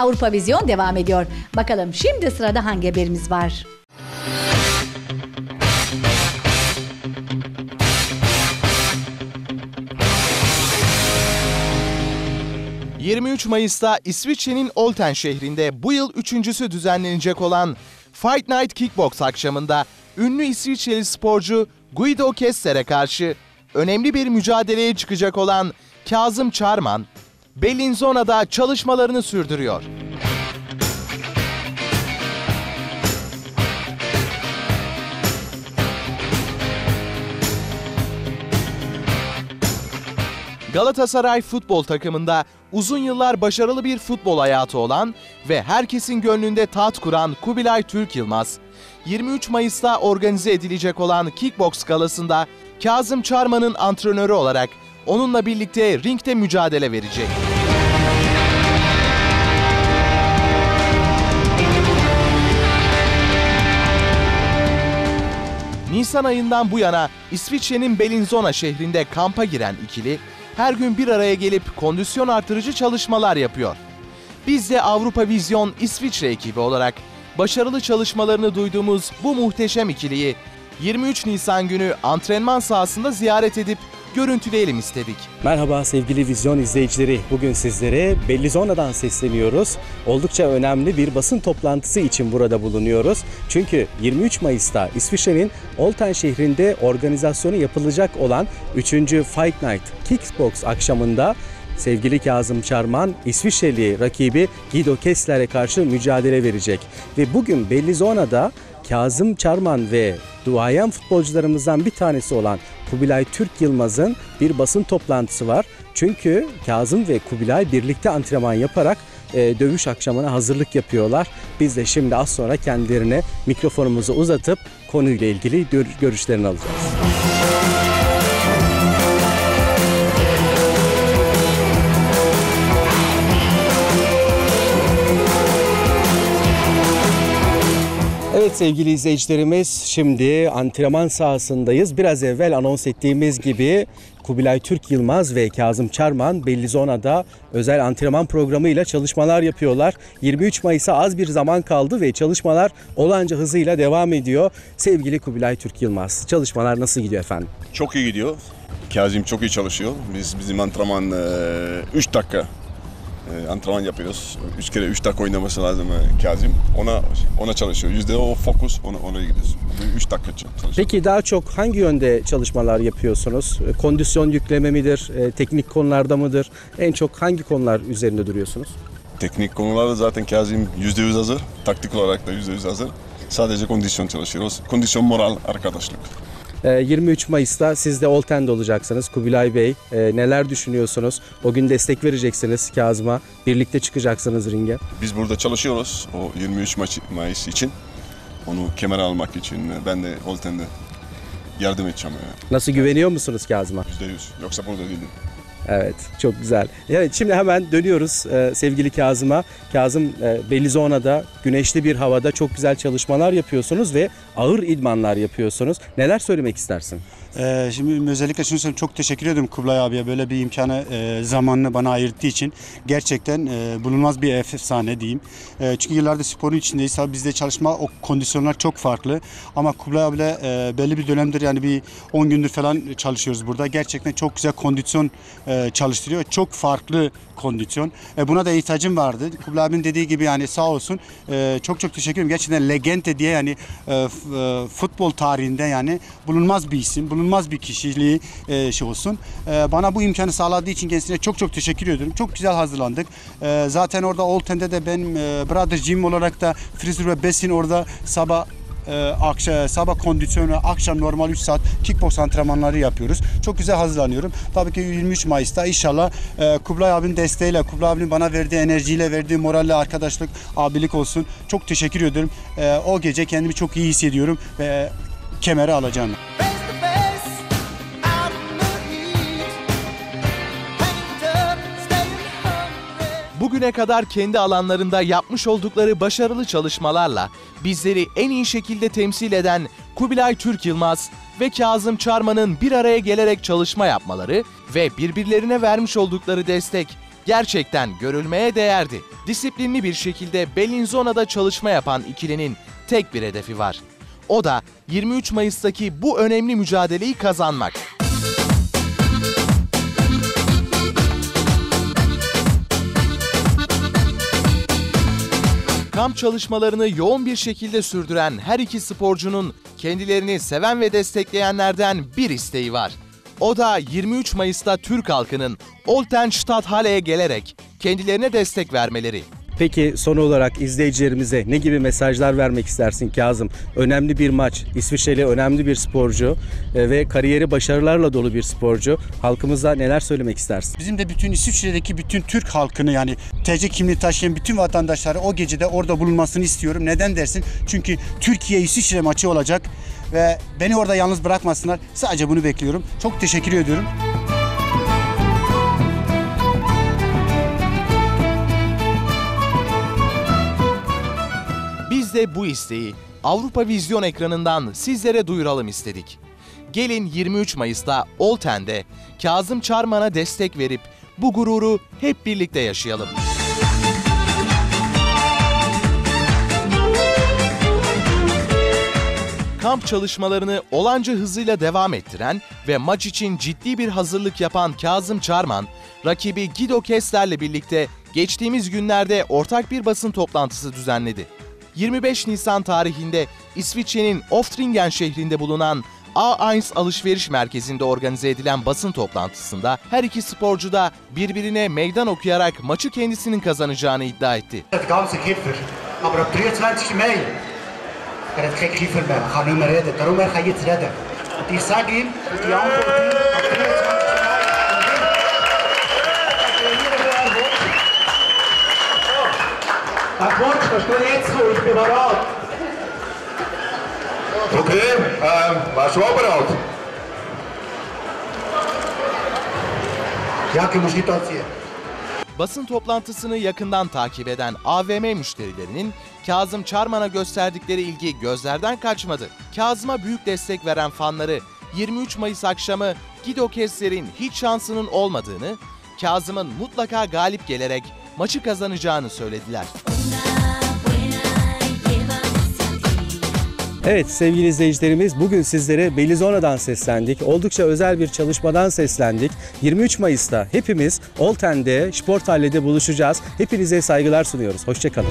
Avrupa Vizyon devam ediyor. Bakalım şimdi sırada hangi haberimiz var? Müzik 23 Mayıs'ta İsviçre'nin Olten şehrinde bu yıl üçüncüsü düzenlenecek olan Fight Night Kickbox akşamında ünlü İsviçreli sporcu Guido Kesser'e karşı önemli bir mücadeleye çıkacak olan Kazım Çarman, Bellinzona'da çalışmalarını sürdürüyor. Galatasaray futbol takımında uzun yıllar başarılı bir futbol hayatı olan ve herkesin gönlünde taht kuran Kubilay Türk Yılmaz, 23 Mayıs'ta organize edilecek olan Kickbox galasında Kazım Çarman'ın antrenörü olarak onunla birlikte ringde mücadele verecek. Nisan ayından bu yana İsviçre'nin Bellinzona şehrinde kampa giren ikili her gün bir araya gelip kondisyon artırıcı çalışmalar yapıyor. Biz de Avrupa Vizyon İsviçre ekibi olarak başarılı çalışmalarını duyduğumuz bu muhteşem ikiliyi 23 Nisan günü antrenman sahasında ziyaret edip görüntüleyelim istedik. Merhaba sevgili vizyon izleyicileri. Bugün sizlere Bellizona'dan sesleniyoruz. Oldukça önemli bir basın toplantısı için burada bulunuyoruz. Çünkü 23 Mayıs'ta İsviçre'nin Olten şehrinde organizasyonu yapılacak olan 3. Fight Night Kickbox akşamında sevgili Kazım Çarman İsviçreli rakibi Guido Kessler'e karşı mücadele verecek. Ve bugün Bellizona'da Kazım Çarman ve duayen futbolcularımızdan bir tanesi olan Kubilay Türk Yılmaz'ın bir basın toplantısı var. Çünkü Kazım ve Kubilay birlikte antrenman yaparak e, dövüş akşamına hazırlık yapıyorlar. Biz de şimdi az sonra kendilerine mikrofonumuzu uzatıp konuyla ilgili görüşlerini alacağız. Evet sevgili izleyicilerimiz şimdi antrenman sahasındayız. Biraz evvel anons ettiğimiz gibi Kubilay Türk Yılmaz ve Kazım Çarman Bellizona'da özel antrenman programıyla çalışmalar yapıyorlar. 23 Mayıs'a az bir zaman kaldı ve çalışmalar olanca hızıyla devam ediyor. Sevgili Kubilay Türk Yılmaz çalışmalar nasıl gidiyor efendim? Çok iyi gidiyor. Kazım çok iyi çalışıyor. Biz bizim antrenman 3 dakika e, antrenman yapıyoruz. Üç kere üç dakika oynaması lazım e, Kazım. Ona ona çalışıyor. Yüzde o fokus ona ona gidiyoruz. Üç dakika çalışıyor. Peki daha çok hangi yönde çalışmalar yapıyorsunuz? E, kondisyon yükleme midir? E, teknik konularda mıdır? En çok hangi konular üzerinde duruyorsunuz? Teknik konularda zaten Kazım yüzde yüz hazır. Taktik olarak da yüzde yüz hazır. Sadece kondisyon çalışıyoruz. Kondisyon moral arkadaşlık. 23 ee, Mayıs'ta siz de Olten'de olacaksınız. Kubilay Bey e, neler düşünüyorsunuz? O gün destek vereceksiniz Kazım'a. Birlikte çıkacaksınız ringe. Biz burada çalışıyoruz o 23 Mayıs için. Onu kemer almak için ben de Olten'de yardım edeceğim. Nasıl güveniyor musunuz Kazım'a? %100. Yoksa burada değilim. Evet çok güzel. Evet şimdi hemen dönüyoruz e, sevgili Kazım'a. Kazım e, Bellizona'da güneşli bir havada çok güzel çalışmalar yapıyorsunuz ve ağır idmanlar yapıyorsunuz. Neler söylemek istersin? Ee, şimdi özellikle şunu söyleyeyim çok teşekkür ediyorum Kublay abiye böyle bir imkanı e, zamanını bana ayırttığı için gerçekten e, bulunmaz bir efsane diyeyim. E, çünkü yıllardır sporun içindeyiz. Tabii bizde çalışma o kondisyonlar çok farklı. Ama Kublay abiyle e, belli bir dönemdir yani bir 10 gündür falan çalışıyoruz burada. Gerçekten çok güzel kondisyon e, çalıştırıyor. Çok farklı kondisyon. E, buna da ihtiyacım vardı. Kublay abinin dediği gibi yani sağ olsun. E, çok çok teşekkür ederim. Gerçekten legende diye yani e, e, futbol tarihinde yani bulunmaz bir isim. Bulunmaz bir kişiliği e, şey olsun. E, bana bu imkanı sağladığı için kendisine çok çok teşekkür ediyorum. Çok güzel hazırlandık. E, zaten orada Olten'de de ben e, Brother Jim olarak da Frizur ve Besin orada sabah e, akşam, sabah kondisyonu, akşam normal 3 saat kickbox antrenmanları yapıyoruz. Çok güzel hazırlanıyorum. Tabii ki 23 Mayıs'ta inşallah e, Kublay abinin desteğiyle, Kublay abinin bana verdiği enerjiyle, verdiği moralle arkadaşlık, abilik olsun. Çok teşekkür ediyorum. E, o gece kendimi çok iyi hissediyorum ve kemeri alacağım. Bugüne kadar kendi alanlarında yapmış oldukları başarılı çalışmalarla bizleri en iyi şekilde temsil eden Kubilay Türk Yılmaz ve Kazım Çarman'ın bir araya gelerek çalışma yapmaları ve birbirlerine vermiş oldukları destek gerçekten görülmeye değerdi. Disiplinli bir şekilde Bellinzona'da çalışma yapan ikilinin tek bir hedefi var. O da 23 Mayıs'taki bu önemli mücadeleyi kazanmak. Kamp çalışmalarını yoğun bir şekilde sürdüren her iki sporcunun kendilerini seven ve destekleyenlerden bir isteği var. O da 23 Mayıs'ta Türk halkının Oltenstadthalle'ye gelerek kendilerine destek vermeleri. Peki son olarak izleyicilerimize ne gibi mesajlar vermek istersin Kazım? Önemli bir maç, İsviçreli önemli bir sporcu e, ve kariyeri başarılarla dolu bir sporcu. Halkımıza neler söylemek istersin? Bizim de bütün İsviçre'deki bütün Türk halkını yani TC kimliği taşıyan bütün vatandaşları o gecede orada bulunmasını istiyorum. Neden dersin? Çünkü Türkiye İsviçre maçı olacak ve beni orada yalnız bırakmasınlar. Sadece bunu bekliyorum. Çok teşekkür ediyorum. De bu isteği Avrupa Vizyon ekranından sizlere duyuralım istedik. Gelin 23 Mayıs'ta Olten'de Kazım Çarman'a destek verip bu gururu hep birlikte yaşayalım. Kamp çalışmalarını olanca hızıyla devam ettiren ve maç için ciddi bir hazırlık yapan Kazım Çarman, rakibi Guido Kessler'le birlikte geçtiğimiz günlerde ortak bir basın toplantısı düzenledi. 25 Nisan tarihinde İsviçre'nin Oftringen şehrinde bulunan A1 alışveriş merkezinde organize edilen basın toplantısında her iki sporcu da birbirine meydan okuyarak maçı kendisinin kazanacağını iddia etti. Warst du auch bereit? Ja, du musst nicht anziehen. Basın toplantısını yakından takip eden AVM müşterilerinin Kazım Çarman'a gösterdikleri ilgi gözlerden kaçmadı. Kazım'a büyük destek veren fanları 23 Mayıs akşamı Guido Kessler'in hiç şansının olmadığını, Kazım'ın mutlaka galip gelerek maçı kazanacağını söylediler. Evet sevgili izleyicilerimiz bugün sizlere Belizona'dan seslendik. Oldukça özel bir çalışmadan seslendik. 23 Mayıs'ta hepimiz Olten'de, Sporthalle'de buluşacağız. Hepinize saygılar sunuyoruz. Hoşçakalın.